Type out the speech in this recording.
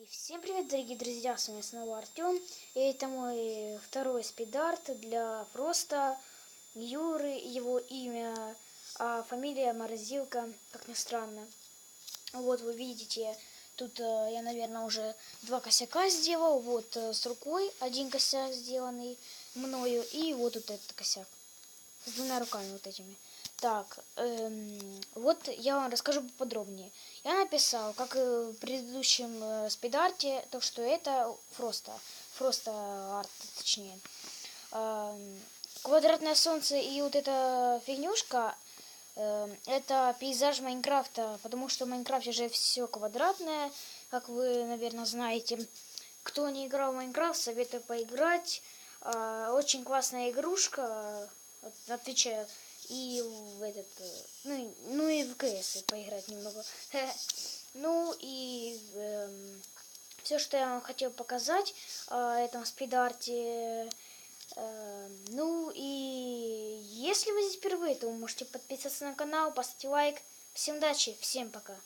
И всем привет, дорогие друзья, с вами снова Артем. И это мой второй спидарт для просто Юры, его имя, а фамилия Морозилка, как ни странно. Вот вы видите, тут э, я, наверное, уже два косяка сделал. Вот э, с рукой один косяк сделанный мною, и вот тут этот косяк. С двумя руками вот этими. Так, эм, вот я вам расскажу поподробнее. Я написал, как и в предыдущем э, спидарте, то, что это просто, просто арт, точнее. Эм, квадратное солнце и вот эта фигнюшка, э, это пейзаж Майнкрафта, потому что в Майнкрафте же все квадратное, как вы, наверное, знаете. Кто не играл в Майнкрафт, советую поиграть. Э, очень классная игрушка, вот отвечаю и в этот, э, ну, ну и в КС поиграть немного. Ну и все, что я вам хотел показать о этом спидарте. Э, Ну и если вы здесь впервые, то вы можете подписаться на канал, поставить лайк. Всем удачи, всем пока.